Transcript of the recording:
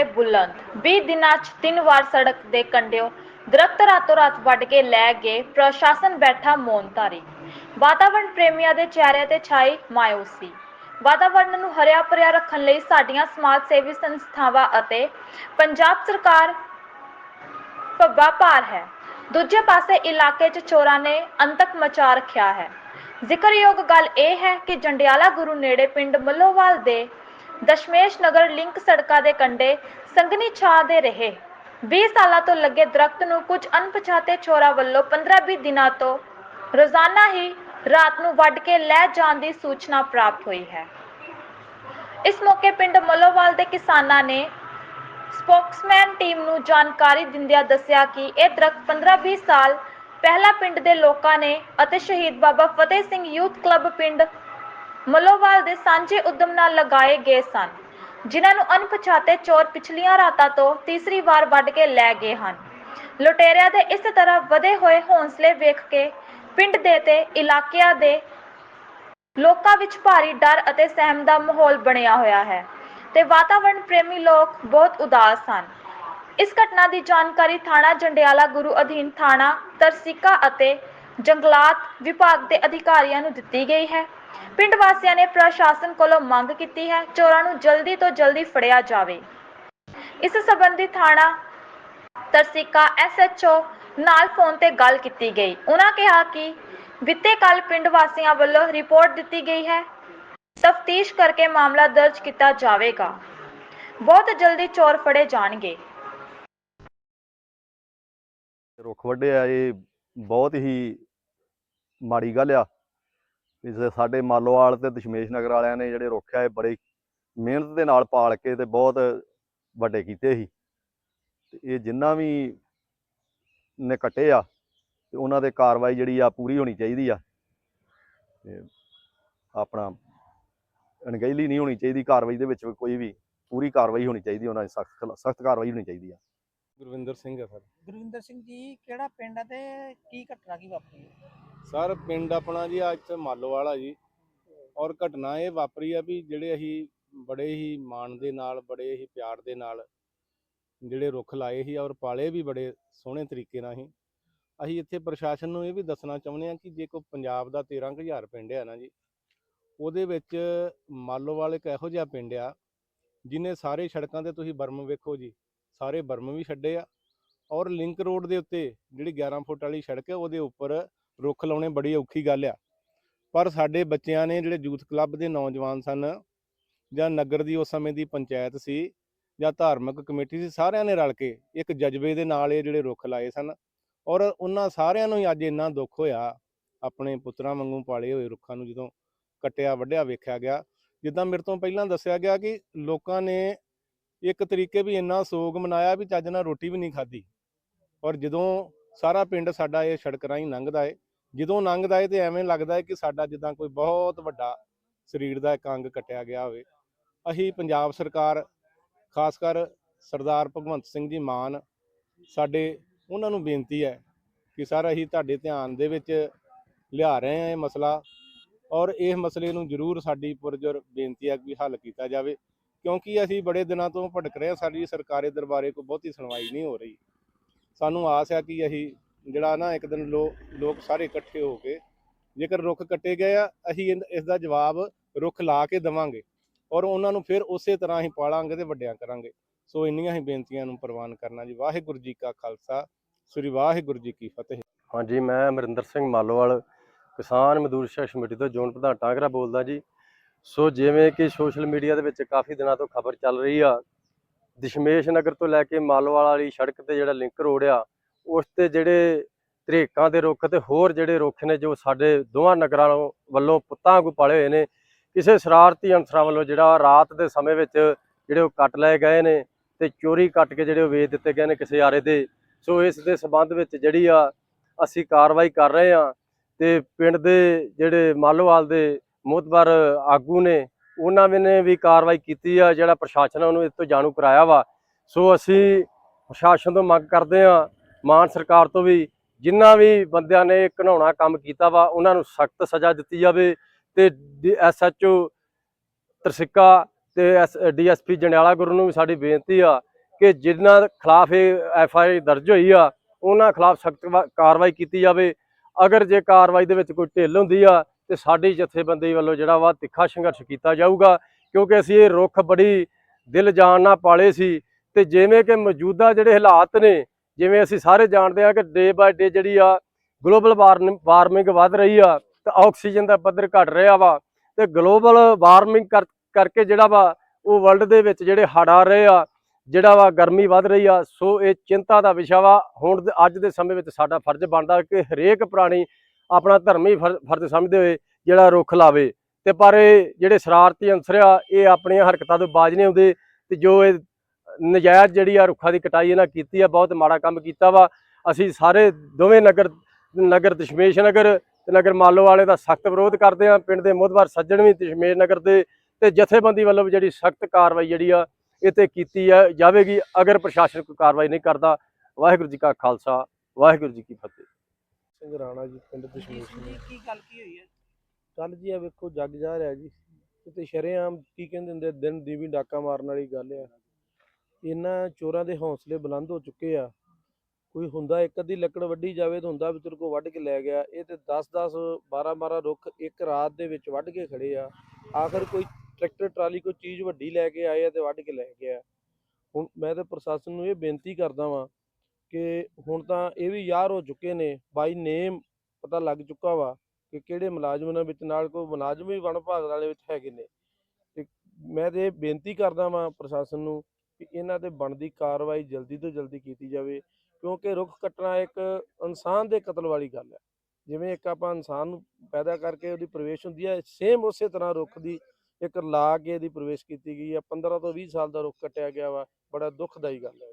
ਹੌਸਲੇ ਬੁਲੰਦ। 20 ਦਿਨਾਂ 'ਚ ਤਿੰਨ ਵਾਰ ਸੜਕ ਦੇ ਕੰਢਿਓ ਦਰਖਤ ਰਾਤੋਂ ਰਾਤ ਵੱਢ ਕੇ ਲੈ ਗਏ ਪ੍ਰਸ਼ਾਸਨ ਬੈਠਾ ਮੌਨ ਵਾਤਾਵਰਣ ਪ੍ਰੇਮੀਆਂ ਦੇ ਚਿਹਰੇ ਤੇ ਛਾਈ ਮਾਇੂਸੀ ਵਾਤਾਵਰਣ ਨੂੰ ਹਰਿਆ ਭਰਿਆ ਰੱਖਣ ਲਈ ਸਾਡੀਆਂ ਸਮਾਜ ਸੇਵੀ ਸੰਸਥਾਵਾਂ ਅਤੇ ਪੰਜਾਬ ਸਰਕਾਰ ਪੱਬਾ ਭਾਰ ਹੈ। ਦੂਜੇ ਪਾਸੇ ਇਲਾਕੇ 'ਚ ਚੋਰਾਂ ਨੇ ਅੰਤਕ ਮਚਾ ਰੱਖਿਆ ਹੈ। ਜ਼ਿਕਰਯੋਗ ਗੱਲ ਇਹ ਹੈ ਕਿ ਜੰਡਿਆਲਾ ਗੁਰੂ ਨੇੜੇ ਪਿੰਡ ਮੱਲੋਵਾਲ ਦੇ ਦਸ਼ਮੇਸ਼ ਨਗਰ ਲਿੰਕ ਸੜਕਾਂ ਦੇ ਕੰਢੇ ਸੰਗਨੀ ਛਾਂ ਦੇ ਰਹੇ। 20 ਸਾਲਾਂ ਤੋਂ ਲੱਗੇ ਦਰਖਤ ਨੂੰ ਕੁਝ ਅਣਪਛਾਤੇ ਚੋਰਾਂ ਵੱਲੋਂ 15-20 ਦਿਨਾਂ ਤੋਂ ਰੋਜ਼ਾਨਾ ਹੀ ਰਾਤ ਨੂੰ ਵੱਢ ਕੇ ਲੈ ਜਾਣ ਦੀ ਸੂਚਨਾ ਪ੍ਰਾਪਤ ਹੋਈ ਹੈ। ਇਸ ਮੌਕੇ ਪਿੰਡ ਮਲੋਵਾਲ ਦੇ ਕਿਸਾਨਾਂ ਨੇ ਸਪੋਕਸਮੈਨ ਟੀਮ ਨੂੰ ਜਾਣਕਾਰੀ ਦਿੰਦਿਆਂ ਦੱਸਿਆ ਕਿ ਇਹ ਦਰਖਤ 15-20 ਸਾਲ ਪਹਿਲਾਂ ਪਿੰਡ ਦੇ ਲੋਕਾਂ ਨੇ ਅਤੇ ਸ਼ਹੀਦ ਬਾਬਾ ਫਤਿਹ ਸਿੰਘ ਯੂਥ ਕਲੱਬ ਪਿੰਡ ਮਲੋਵਾਲ ਦੇ ਸਾਂਝੇ ਉਦਮ ਨਾਲ ਲਗਾਏ ਗਏ ਸਨ, ਜਿਨ੍ਹਾਂ ਨੂੰ ਅਣਪਛਾਤੇ ਚੋਰ ਪਿਛਲੀਆਂ ਰਾਤਾਂ ਤੋਂ ਤੀਸਰੀ ਵਾਰ ਵੱਢ ਕੇ ਲੈ ਗਏ ਹਨ। ਲੁਟੇਰਿਆਂ ਦੇ ਇਸ ਤਰ੍ਹਾਂ ਵਧੇ ਹੋਏ ਹੌਸਲੇ ਵੇਖ ਕੇ ਪਿੰਡ ਦੇ ਤੇ ਇਲਾਕਿਆਂ ਦੇ ਲੋਕਾਂ ਵਿੱਚ ਭਾਰੀ ਡਰ ਅਤੇ ਸਹਿਮ ਦਾ ਮਾਹੌਲ ਬਣਿਆ ਹੋਇਆ ਹੈ ਤੇ ਵਾਤਾਵਰਣ ਪ੍ਰੇਮੀ ਲੋਕ ਬਹੁਤ ਉਦਾਸ ਸਨ ਇਸ ਘਟਨਾ ਦੀ ਜਾਣਕਾਰੀ ਥਾਣਾ ਜੰਡਿਆਲਾ ਗੁਰੂ ਅਧੀਨ ਥਾਣਾ ਤਰਸਿਕਾ ਅਤੇ ਜੰਗਲਾਤ ਵਿਭਾਗ ਦੇ ਅਧਿਕਾਰੀਆਂ ਨੂੰ ਦਿੱਤੀ ਗਈ ਹੈ। ਪਿੰਡ ਵਾਸੀਆਂ ਨੇ ਪ੍ਰਸ਼ਾਸਨ ਕੋਲੋਂ ਮੰਗ ਕੀਤੀ ਹੈ, ਚੋਰਾਂ ਨੂੰ ਜਲਦੀ ਤੋਂ ਜਲਦੀ ਫੜਿਆ ਜਾਵੇ। ਇਸ ਸੰਬੰਧੀ ਥਾਣਾ ਤਰਸਿਕਾ ਐਸਐਚਓ ਨਾਲ ਫੋਨ ਤੇ ਗੱਲ ਕੀਤੀ ਗਈ। ਉਹਨਾਂ ਕਿਹਾ ਕਿ ਬੀਤੇ ਕੱਲ ਪਿੰਡ ਵਾਸੀਆਂ ਵੱਲੋਂ ਰਿਪੋਰਟ ਦਿੱਤੀ ਗਈ ਹੈ। ਤਫਤੀਸ਼ ਕਰਕੇ ਮਾਮਲਾ ਦਰਜ ਕੀਤਾ ਜਾਵੇਗਾ। ਬਹੁਤ ਜਲਦੀ ਚੋਰ ਫੜੇ ਜਾਣਗੇ। ਰੁੱਖ ਵੱਡੇ ਇਹ ਬਹੁਤ ਹੀ ਮਾੜੀ ਗੱਲ ਆ। ਇਸ ਸਾਡੇ ਮਾਲੋਵਾਲ ਤੇ ਦਸ਼ਮੇਸ਼ ਨਗਰ ਵਾਲਿਆਂ ਨੇ ਜਿਹੜੇ ਰੁੱਖ ਆ ਇਹ ਬੜੇ ਮਿਹਨਤ ਦੇ ਨਾਲ ਪਾਲ ਕੇ ਤੇ ਬਹੁਤ ਵੱਡੇ ਕੀਤੇ ਸੀ। ਤੇ ਇਹ ਜਿੰਨਾ ਵੀ ਨੇ ਕੱਟੇ ਆ ਤੇ ਉਹਨਾਂ ਦੇ ਕਾਰਵਾਈ ਜਿਹੜੀ ਆ ਪੂਰੀ ਹੋਣੀ ਚਾਹੀਦੀ ਆ। ਤੇ ਆਪਣਾ ਅਣਗਹਿਲੀ ਨਹੀਂ ਹੋਣੀ ਚਾਹੀਦੀ ਕਾਰਵਾਈ ਦੇ ਵਿੱਚ ਕੋਈ ਵੀ ਪੂਰੀ ਕਾਰਵਾਈ ਹੋਣੀ ਚਾਹੀਦੀ ਉਹਨਾਂ ਦੀ ਸਖਤ ਸਖਤ ਕਾਰਵਾਈ ਹੋਣੀ ਚਾਹੀਦੀ ਆ। ਗੁਰਵਿੰਦਰ ਸਿੰਘ ਹੈ ਸਰ। ਗੁਰਵਿੰਦਰ ਸਿੰਘ ਜੀ ਕਿਹੜਾ ਪਿੰਡ ਹੈ ਤੇ ਕੀ ਘਟਨਾ ਕੀ ਵਾਪਰੀ? ਹੈ? ਸਰ, ਪਿੰਡ ਆਪਣਾ ਜੀ ਅੱਜ ਤੇ ਮਾਲੋਵਾਲ ਆ ਜੀ। ਔਰ ਘਟਨਾ ਇਹ ਵਾਪਰੀ ਆ ਵੀ ਜਿਹੜੇ ਅਸੀਂ ਬੜੇ ਹੀ ਮਾਣ ਦੇ ਨਾਲ, ਬੜੇ ਹੀ ਪਿਆਰ ਦੇ ਨਾਲ ਜਿਹੜੇ ਰੁੱਖ ਲਾਏ ਸੀ ਔਰ ਪਾਲੇ ਵੀ ਬੜੇ ਸੋਹਣੇ ਤਰੀਕੇ ਨਾਲ ਸੀ। ਅਸੀਂ ਇੱਥੇ ਪ੍ਰਸ਼ਾਸਨ ਨੂੰ ਇਹ ਵੀ ਦੱਸਣਾ ਚਾਹੁੰਦੇ ਹਾਂ ਕਿ ਜੇ ਕੋਈ ਪੰਜਾਬ ਦਾ 13000 ਪਿੰਡ ਆ ਨਾ ਜੀ, ਉਹਦੇ ਵਿੱਚ ਮਾਲੋਵਾਲ ਇੱਕ ਇਹੋ ਜਿਹਾ ਪਿੰਡ ਆ ਜਿਨੇ ਸਾਰੇ ਸੜਕਾਂ ਤੇ ਤੁਸੀਂ ਬਰਮ ਵੇਖੋ ਜੀ, ਸਾਰੇ ਬਰਮ ਵੀ ਛੱਡੇ ਆ। ਔਰ ਲਿੰਕ ਰੋਡ ਦੇ ਉੱਤੇ ਜਿਹੜੀ 11 ਫੁੱਟ ਵਾਲੀ ਸੜਕ ਹੈ, ਉਹਦੇ ਉੱਪਰ ਰੁੱਖ ਲਾਉਣੇ ਬੜੀ ਔਖੀ ਗੱਲ ਆ। ਪਰ ਸਾਡੇ ਬੱਚਿਆਂ ਨੇ ਜਿਹੜੇ ਯੂਥ ਕਲੱਬ ਦੇ ਨੌਜਵਾਨ ਸਨ ਜਾਂ ਨਗਰ ਦੀ ਉਸ ਸਮੇਂ ਦੀ ਪੰਚਾਇਤ ਸੀ ਜਾਂ ਧਾਰਮਿਕ ਕਮੇਟੀ ਸੀ, ਸਾਰਿਆਂ ਨੇ ਰਲ ਕੇ ਇੱਕ ਜਜ਼ਬੇ ਦੇ ਨਾਲ ਇਹ ਜਿਹੜੇ ਰੁੱਖ ਲਾਏ ਸਨ ਔਰ ਉਹਨਾਂ ਸਾਰਿਆਂ ਨੂੰ ਹੀ ਅੱਜ ਇੰਨਾ ਦੁੱਖ ਹੋਇਆ, ਆਪਣੇ ਪੁੱਤਰਾਂ ਵਾਂਗੂ ਪਾਲੇ ਹੋਏ ਰੁੱਖਾਂ ਨੂੰ ਜਦੋਂ ਕੱਟਿਆ, ਵੱਢਿਆ, ਵੇਖਿਆ ਗਿਆ, ਜਿੱਦਾਂ ਮੇਰੇ ਤੋਂ ਪਹਿਲਾਂ ਦੱਸਿਆ ਗਿਆ ਕਿ ਲੋਕਾਂ ਨੇ ਇੱਕ ਤਰੀਕੇ ਵੀ ਇੰਨਾ ਸੋਗ ਮਨਾਇਆ ਵੀ ਚੱਜ ਨਾਲ ਰੋਟੀ ਵੀ ਨਹੀਂ ਖਾਧੀ। ਔਰ ਜਦੋਂ ਸਾਰਾ ਪਿੰਡ ਸਾਡਾ ਇਹ ਸੜਕ ਰਾਹੀਂ ਲੰਘਦਾ ਏ ਜਦੋਂ ਲੰਘਦਾ ਏ ਤੇ ਐਵੇਂ ਲੱਗਦਾ ਹੈ ਕਿ ਸਾਡਾ ਜਿੱਦਾਂ ਕੋਈ ਬਹੁਤ ਵੱਡਾ ਸਰੀਰ ਦਾ ਇੱਕ ਅੰਗ ਕੱਟਿਆ ਗਿਆ ਹੋਵੇ। ਅਸੀਂ ਪੰਜਾਬ ਸਰਕਾਰ, ਖਾਸ ਕਰ ਸਰਦਾਰ ਭਗਵੰਤ ਸਿੰਘ ਜੀ ਮਾਨ, ਸਾਡੇ ਉਹਨਾਂ ਨੂੰ ਬੇਨਤੀ ਹੈ ਕਿ ਸਰ ਅਸੀਂ ਤੁਹਾਡੇ ਧਿਆਨ ਦੇ ਵਿੱਚ ਲਿਆ ਰਹੇ ਹਾਂ ਇਹ ਮਸਲਾ ਔਰ ਇਸ ਮਸਲੇ ਨੂੰ ਜ਼ਰੂਰ ਸਾਡੀ ਪੁਰਜੋਰ ਬੇਨਤੀ ਹੈ ਕਿ ਹੱਲ ਕੀਤਾ ਜਾਵੇ ਕਿਉਂਕਿ ਅਸੀਂ ਬੜੇ ਦਿਨਾਂ ਤੋਂ ਭਟਕ ਰਹੇ ਹਾਂ, ਸਾਡੀ ਸਰਕਾਰੀ ਦਰਬਾਰੇ ਕੋਈ ਬਹੁਤੀ ਸੁਣਵਾਈ ਨਹੀਂ ਹੋ ਰਹੀ। ਸਾਨੂੰ ਆਸ ਹੈ ਕਿ ਅਸੀਂ ਜਿਹੜਾ ਨਾ ਇੱਕ ਦਿਨ ਲੋ, ਲੋਕ ਸਾਰੇ ਇਕੱਠੇ ਹੋ ਕੇ ਜੇਕਰ ਰੁੱਖ ਕੱਟੇ ਗਏ ਆ, ਅਸੀਂ ਇਨ- ਇਸ ਦਾ ਜਵਾਬ ਰੁੱਖ ਲਾ ਕੇ ਦੇਵਾਂਗੇ ਔਰ ਉਹਨਾਂ ਨੂੰ ਫਿਰ ਉਸੇ ਤਰ੍ਹਾਂ ਹੀ ਪਾਲਾਂਗੇ ਤੇ ਵੱਡਿਆਂ ਕਰਾਂਗੇ। ਸੋ ਇੰਨੀਆਂ ਹੀ ਬੇਨਤੀਆਂ ਨੂੰ ਪ੍ਰਵਾਨ ਕਰਨਾ ਜੀ। ਵਾਹਿਗੁਰੂ ਜੀ ਕਾ ਖਾਲਸਾ, ਸ੍ਰੀ ਵਾਹਿਗੁਰੂ ਜੀ ਕੀ ਫਤਿਹ। ਹਾਂਜੀ, ਮੈਂ ਅਮਰਿੰਦਰ ਸਿੰਘ ਮਾਲੋਵਾਲ, ਕਿਸਾਨ ਮਜ਼ਦੂਰ ਸੰਘਰਸ਼ ਕਮੇਟੀ ਤੋਂ ਜ਼ੋਨ ਪ੍ਰਧਾਨ ਟਾਂਗਰਾ ਬੋਲਦਾ ਜੀ। ਸੋ ਜਿਵੇਂ ਕਿ ਸੋਸ਼ਲ ਮੀਡੀਆ ਦੇ ਵਿੱਚ ਕਾਫੀ ਦਿਨਾਂ ਤੋਂ ਖਬਰ ਚੱਲ ਰਹੀ ਆ, ਦਸ਼ਮੇਸ਼ ਨਗਰ ਤੋਂ ਲੈ ਕੇ ਮਾਲੋਵਾਲ ਵਾਲੀ ਸੜਕ ਤੇ ਜਿਹੜਾ ਲਿੰਕ ਰੋਡ ਆ ਉਸ ਤੇ ਜਿਹੜੇ ਧਰੇਕਾਂ ਦੇ ਰੁੱਖ ਤੇ ਹੋਰ ਜਿਹੜੇ ਰੁੱਖ ਨੇ ਜੋ ਸਾਡੇ ਦੋਵਾਂ ਨਗਰਾਂ ਵੱਲੋਂ ਪੁੱਤਾਂ ਵਾਂਗੂ ਪਾਲੇ ਹੋਏ ਨੇ, ਕਿਸੇ ਸ਼ਰਾਰਤੀ ਅਨਸਰਾਂ ਵੱਲੋਂ ਜਿਹੜਾ ਰਾਤ ਦੇ ਸਮੇਂ ਵਿੱਚ ਜਿਹੜੇ ਉਹ ਕੱਟ ਲਏ ਗਏ ਨੇ ਤੇ ਚੋਰੀ ਕੱਟ ਕੇ ਜਿਹੜੇ ਉਹ ਵੇਚ ਦਿੱਤੇ ਗਏ ਨੇ ਕਿਸੇ ਆਰੇ ਦੇ। ਸੋ ਇਸ ਦੇ ਸਬੰਧ ਵਿੱਚ ਜਿਹੜੀ ਆ ਅਸੀਂ ਕਾਰਵਾਈ ਕਰ ਰਹੇ ਹਾਂ ਤੇ ਪਿੰਡ ਦੇ ਜਿਹੜੇ ਮਾਲੋਵਾਲ ਦੇ ਮੁਤਬਰ ਆਗੂ ਨੇ, ਉਹਨਾਂ ਨੇ ਵੀ ਕਾਰਵਾਈ ਕੀਤੀ ਆ, ਜਿਹੜਾ ਪ੍ਰਸ਼ਾਸਨ ਉਹਨੂੰ ਇਸ ਤੋਂ ਜਾਣੂ ਕਰਾਇਆ ਵਾ। ਸੋ ਅਸੀਂ ਪ੍ਰਸ਼ਾਸਨ ਤੋਂ ਮੰਗ ਕਰਦੇ ਆ ਮਾਨ ਸਰਕਾਰ ਤੋਂ ਵੀ ਜਿਨ੍ਹਾਂ ਵੀ ਬੰਦਿਆਂ ਨੇ ਇਹ ਕੰਮ ਕੀਤਾ ਵਾ, ਉਹਨਾਂ ਨੂੰ ਸਖਤ ਸਜ਼ਾ ਦਿੱਤੀ ਜਾਵੇ ਤੇ ਐਸਐਚਓ ਤਰਸਿੱਕਾ ਤੇ ਡੀਐਸਪੀ ਜੰਡਿਆਲਾ ਗੁਰੂ ਨੂੰ ਵੀ ਸਾਡੀ ਬੇਨਤੀ ਆ ਕਿ ਜਿਨ੍ਹਾਂ ਖਿਲਾਫ ਇਹ ਐਫ ਆਈ ਆਰ ਦਰਜ ਹੋਈ ਆ, ਉਹਨਾਂ ਖਿਲਾਫ ਸਖਤ ਕਾਰਵਾਈ ਕੀਤੀ ਜਾਵੇ। ਅਗਰ ਜੇ ਕਾਰਵਾਈ ਦੇ ਵਿੱਚ ਕੋਈ ਢਿੱਲ ਹੁੰਦੀ ਆ, ਤੇ ਸਾਡੀ ਜਥੇਬੰਦੀ ਵੱਲੋਂ ਜਿਹੜਾ ਵਾ ਤਿੱਖਾ ਸੰਘਰਸ਼ ਕੀਤਾ ਜਾਊਗਾ, ਕਿਉਂਕਿ ਅਸੀਂ ਇਹ ਰੁੱਖ ਬੜੀ ਦਿਲ ਜਾਨ ਨਾਲ ਪਾਲੇ ਸੀ ਤੇ ਜਿਵੇਂ ਕਿ ਮੌਜੂਦਾ ਜਿਹੜੇ ਹਾਲਾਤ ਨੇ ਜਿਵੇਂ ਅਸੀਂ ਸਾਰੇ ਜਾਣਦੇ ਆ ਕਿ ਡੇ ਬਾਏ ਡੇ ਜਿਹੜੀ ਆ ਗਲੋਬਲ ਵਾਰਮਿੰਗ ਵੱਧ ਰਹੀ ਆ, ਤੇ ਆਕਸੀਜਨ ਦਾ ਪੱਧਰ ਘਟ ਰਿਹਾ ਵਾ, ਤੇ ਗਲੋਬਲ ਵਾਰਮਿੰਗ ਕਰਕੇ ਜਿਹੜਾ ਵਾ ਉਹ ਵਰਲਡ ਦੇ ਵਿੱਚ ਜਿਹੜੇ ਹੜ੍ਹ ਆ ਰਹੇ ਆ, ਜਿਹੜਾ ਵਾ ਗਰਮੀ ਵੱਧ ਰਹੀ ਆ, ਸੋ ਇਹ ਚਿੰਤਾ ਦਾ ਵਿਸ਼ਾ ਵਾ। ਹੁਣ ਅੱਜ ਦੇ ਸਮੇਂ ਵਿੱਚ ਸਾਡਾ ਫਰਜ਼ ਬਣਦਾ ਕਿ ਹਰੇਕ ਪ੍ਰਾਣੀ ਆਪਣਾ ਧਰਮੀ ਫਰ- ਫਰਜ਼ ਸਮਝਦੇ ਹੋਏ ਜਿਹੜਾ ਰੁੱਖ ਲਾਵੇ। ਤੇ ਪਰ ਇਹ ਜਿਹੜੇ ਸ਼ਰਾਰਤੀ ਅੰਸਰ ਆ, ਇਹ ਆਪਣੀਆਂ ਹਰਕਤਾਂ ਤੋਂ ਬਾਜ ਨਹੀਂ ਆਉਂਦੇ, ਤੇ ਜੋ ਇਹ ਨਜਾਇਜ਼ ਜਿਹੜੀ ਆ ਰੁੱਖਾਂ ਦੀ ਕਟਾਈ ਇਹਨਾਂ ਕੀਤੀ ਆ ਬਹੁਤ ਮਾੜਾ ਕੰਮ ਕੀਤਾ ਵਾ। ਅਸੀਂ ਸਾਰੇ ਦੋਵੇਂ ਨਗਰ ਨਗਰ ਦਸ਼ਮੇਸ਼ ਨਗਰ ਤੇ ਨਗਰ ਮਾਲੋ ਵਾਲੇ ਦਾ ਸਖਤ ਵਿਰੋਧ ਕਰਦੇ ਆ। ਪਿੰਡ ਦੇ ਮੋਹਦਵਾਰ ਸੱਜਣ ਵੀ ਦਸ਼ਮੇਸ਼ ਨਗਰ ਦੇ ਤੇ ਜਥੇਬੰਦੀ ਵੱਲੋਂ ਵੀ ਜਿਹੜੀ ਸਖਤ ਕਾਰਵਾਈ ਜਿਹੜੀ ਆ ਇਹ ਤੇ ਕੀਤੀ ਆ ਜਾਵੇਗੀ। ਅਗਰ ਪ੍ਰਸ਼ਾਸਨ ਕੋਈ ਕਾਰਵਾਈ ਨਹੀਂ ਕਰਦਾ ਵਾਹਿਗੁਰੂ ਜੀ ਕਾ ਖਾਲਸਾ ਵਾਹਿਗੁਰੂ ਜੀ ਕੀ ਫਤਿਹ। ਸਿੰਘ ਰਾਣਾ ਜੀ ਪਿੰਡ ਦਸ਼ਮੇਸ਼ ਜੀ ਕੀ ਗੱਲ ਕੀ ਹੋਈ ਹੈ ਕੱਲ ਜੀ ਆ ਵੇਖੋ ਜੱਗ ਜਾ ਰਿਹਾ ਜੀ। ਕਿਤੇ ਸ਼ਰੇਆਮ ਕੀ ਕਹਿੰਦੇ ਹੁੰਦੇ ਦਿਨ ਦੀਵੀ ਡਾਕਾ ਮਾਰਨ ਵਾਲੀ ਗੱਲ ਆ। ਇਹਨਾਂ ਚੋਰਾਂ ਦੇ ਹੌਸਲੇ ਬੁਲੰਦ ਹੋ ਚੁੱਕੇ ਆ। ਕੋਈ ਹੁੰਦਾ ਇੱਕ ਅੱਧੀ ਲੱਕੜ ਵੱਢੀ ਜਾਵੇ ਤਾਂ ਹੁੰਦਾ ਵੀ ਤੇਰੇ ਕੋ ਵੱਢ ਕੇ ਲੈ ਗਿਆ। ਇਹ ਤੇ 10 10 12 12 ਰੁੱਖ ਇੱਕ ਰਾਤ ਦੇ ਵਿੱਚ ਵੱਢ ਕੇ ਖੜੇ ਆ। ਆਖਰ ਕੋਈ ਟਰੈਕਟਰ, ਟਰਾਲੀ, ਕੋਈ ਚੀਜ਼ ਵੱਡੀ ਲੈ ਕੇ ਆਏ ਆ ਤੇ ਵੱਢ ਕੇ ਲੈ ਗਿਆ। ਹੁਣ ਮੈਂ ਤੇ ਪ੍ਰਸ਼ਾਸਨ ਨੂੰ ਇਹ ਬੇਨਤੀ ਕਰਦਾ ਵਾਂ ਕਿ ਹੁਣ ਤਾਂ ਇਹ ਵੀ ਯਾਰ ਹੋ ਚੁੱਕੇ ਨੇ। ਬਾਈ ਨੇਮ ਪਤਾ ਲੱਗ ਚੁੱਕਾ ਵਾ ਕਿ ਕਿਹੜੇ ਮੁਲਾਜ਼ਮ ਮੁਲਾਜ਼ਮਾਂ ਵਿੱਚ, ਨਾਲ ਕੋਈ ਮੁਲਾਜ਼ਮ ਵੀ ਵਣ ਵਿਭਾਗ ਵਾਲੇ ਵਿੱਚ ਹੈਗੇ ਨੇ। ਤੇ ਮੈਂ ਤੇ ਇਹ ਬੇਨਤੀ ਕਰਦਾ ਵਾਂ ਪ੍ਰਸ਼ਾਸਨ ਨੂੰ ਕਿ ਇਹਨਾਂ ਤੇ ਬਣਦੀ ਕਾਰਵਾਈ ਜਲਦੀ ਤੋਂ ਜਲਦੀ ਕੀਤੀ ਜਾਵੇ, ਕਿਉਂਕਿ ਰੁੱਖ ਕੱਟਣਾ ਇੱਕ ਇਨਸਾਨ ਦੇ ਕਤਲ ਵਾਲੀ ਗੱਲ ਹੈ। ਜਿਵੇਂ ਇੱਕ ਆਪਾਂ ਇਨਸਾਨ ਨੂੰ ਪੈਦਾ ਕਰਕੇ ਉਹਦੀ ਪ੍ਰਵੇਸ਼ ਹੁੰਦੀ ਹੈ ਸੇਮ ਉਸੇ ਤਰ੍ਹਾਂ ਰੁੱਖ ਦੀ ਇੱਕ ਲਾ ਕੇ ਇਹਦੀ ਪ੍ਰਵੇਸ਼ ਕੀਤੀ ਗਈ ਹੈ। 15 ਤੋਂ 20 ਸਾਲ ਦਾ ਰੁੱਖ ਕੱਟਿਆ ਗਿਆ ਵਾ, ਬੜਾ ਦੁਖਦਾਈ ਗੱਲ ਹੈ।